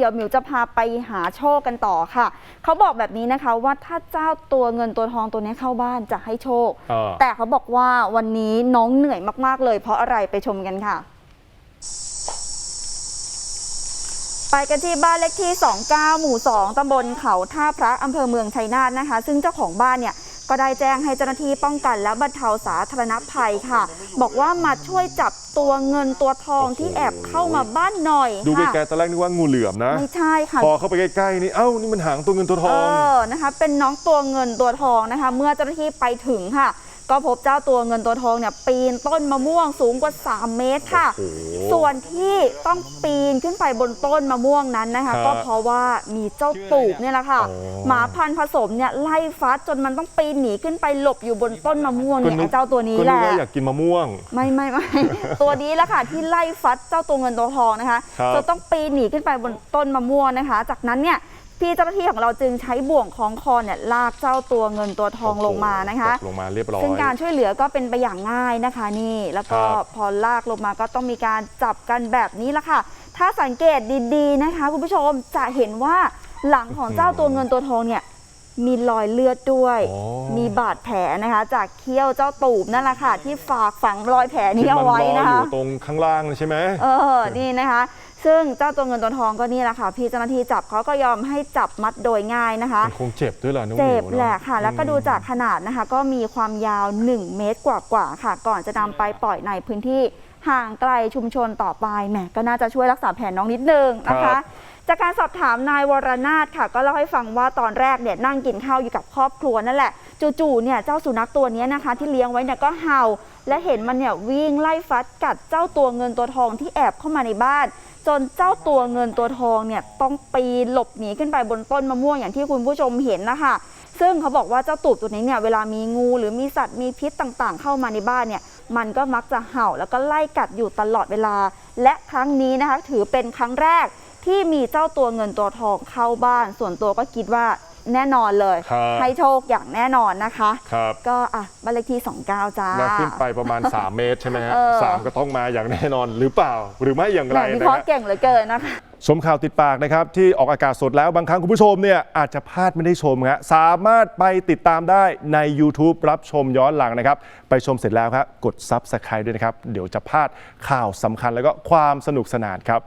เดี๋ยวหมิวจะพาไปหาโชคกันต่อค่ะ เขาบอกแบบนี้นะคะว่าถ้าเจ้าตัวเงินตัวทองตัวนี้เข้าบ้านจะให้โชค เออ แต่เขาบอกว่าวันนี้น้องเหนื่อยมาก ๆ เลย เพราะอะไรไปชมกันค่ะ ไปกันที่บ้านเลขที่ 29 หมู่ 2 ตำบลเขาท่าพระอำเภอเมืองชัยนาทนะคะ ซึ่งเจ้าของบ้านเนี่ย ก็ได้แจ้งให้เจ้าหน้าที่ป้องกันและบรรเทาสาธารณภัยค่ะ บอกว่ามาช่วยจับ ตัวเงินตัวทองที่แอบเข้ามาบ้านหน่อยดูค่ะไกลๆตอนแรกนึกว่างูเหลือมนะไม่ใช่ค่ะพอเข้าไปใกล้ๆนี่เอ้านี่มันหางตัวเงินตัวทเอองอนะคะ เป็นน้องตัวเงินตัวทองนะคะ เมื่อเจ้าหน้าที่ไปถึงค่ะ ก็พบเจ้าตัวเงินตัวทองเนี่ยปีนต้นมะม่วงสูงกว่า 3 เมตรค่ะ โอ้โหส่วนที่ต้องปีนขึ้นไปบนต้นมะม่วงนั้นนะคะ ครับก็เพราะว่ามีเจ้าตูบเนี่ยแหละค่ะ อ๋อหมาพันธุ์ผสมเนี่ยไล่ฟัดจนมันต้องปีนหนีขึ้นไปหลบอยู่บนต้นมะม่วงเนี่ยไอ้เจ้าตัวนี้ก็แหนึกละ ว่าอยากกินมะม่วง ไม่ไม่ไม่ ตัวนี้แหละค่ะที่ไล่ฟัดเจ้าตัวเงินตัวทองนะคะครับจนต้องปีนหนีขึ้นไปบนต้นมะม่วงนะคะ จากนั้นเนี่ย พี่เจ้าหน้าที่ของเราจึงใช้บ่วงคล้องคอเนี่ยลากเจ้าตัวเงินตัวทองลงมานะคะตกลงมาเรียบร้อยซึ่งการช่วยเหลือก็เป็นไปอย่างง่ายนะคะนี่ แล้วก็ครับพอลากลงมาก็ต้องมีการจับกันแบบนี้ละค่ะ ถ้าสังเกตดีๆนะคะ คุณผู้ชมจะเห็นว่าหลังของเจ้าตัวเงินตัวทองเนี่ยมีรอยเลือดด้วยอ๋อมีบาดแผลนะคะ จากเขี้ยวเจ้าตูบนั่นแหละค่ะ ที่ฝากฝังรอยแผลนี้เอาไว้ที่มันะลอยคะอยู่ตรงข้างล่างเลยใช่ไหมเออ นี่นะคะ ซึ่งเจ้าตัวเงินตัวทองก็นี่แหละค่ะ พี่เจ้าหน้าที่จับเขาก็ยอมให้จับมัดโดยง่ายนะคะ มันคงเจ็บด้วยเหรอน้องเจ็บมิวเนอแหละค่ะ แล้วก็ดูจากขนาดนะคะ ก็มีความยาว 1 เมตรกว่าๆค่ะ ก่อนจะนำไปปล่อยในพื้นที่ห่างไกลชุมชนต่อไปแหมก็น่าจะช่วยรักษาแผลน้องนิดนึงนะคะจากการสอบถามนายวรนาถค่ะ ก็เล่าให้ฟังว่าตอนแรกเนี่ยนั่งกินข้าวอยู่กับครอบครัวนั่นแหละ จู่ๆเนี่ยเจ้าสุนัขตัวเนี้ยนะคะ ที่เลี้ยงไว้เนี่ยก็เห่า และเห็นมันเนี่ยวิ่งไล่ฟัดกัดเจ้าตัวเงินตัวทองที่แอบเข้ามาในบ้าน จนเจ้าตัวเงินตัวทองเนี่ยต้องปีนหลบหนีขึ้นไปบนต้นมะม่วงอย่างที่คุณผู้ชมเห็นนะคะซึ่งเขาบอกว่าเจ้าตูบตัวนี้เนี่ยเวลามีงูหรือมีสัตว์มีพิษต่างๆ เข้ามาในบ้านเนี่ยมันก็มักจะเห่าแล้วก็ไล่กัดอยู่ตลอดเวลา และครั้งนี้นะคะถือเป็นครั้งแรกที่มีเจ้าตัวเงินตัวทองเข้าบ้าน ส่วนตัวก็คิดว่า แน่นอนเลย ครับให้โชคอย่างแน่นอนนะคะ ครับ ก็อะบ้านเลขที่ 29 จ้าแล้วขึ้นไปประมาณ 3 เมตรใช่ไหมฮะเออ สามก็ต้องมาอย่างแน่นอนหรือเปล่า หรือไม่อย่างแหไรมวินะเคราะห์ฮะ เก่งเหลือเกินนะคะ ชมข่าวติดปากนะครับ ที่ออกอากาศสดแล้วบางครั้งคุณผู้ชมเนี่ยอาจจะพลาดไม่ได้ชมฮะสามารถไปติดตามได้ใน YouTube รับชมย้อนหลังนะครับ ไปชมเสร็จแล้วครับ กด Subscribe ด้วยนะครับ เดี๋ยวจะพลาดข่าวสำคัญแล้วก็ความสนุกสนานครับ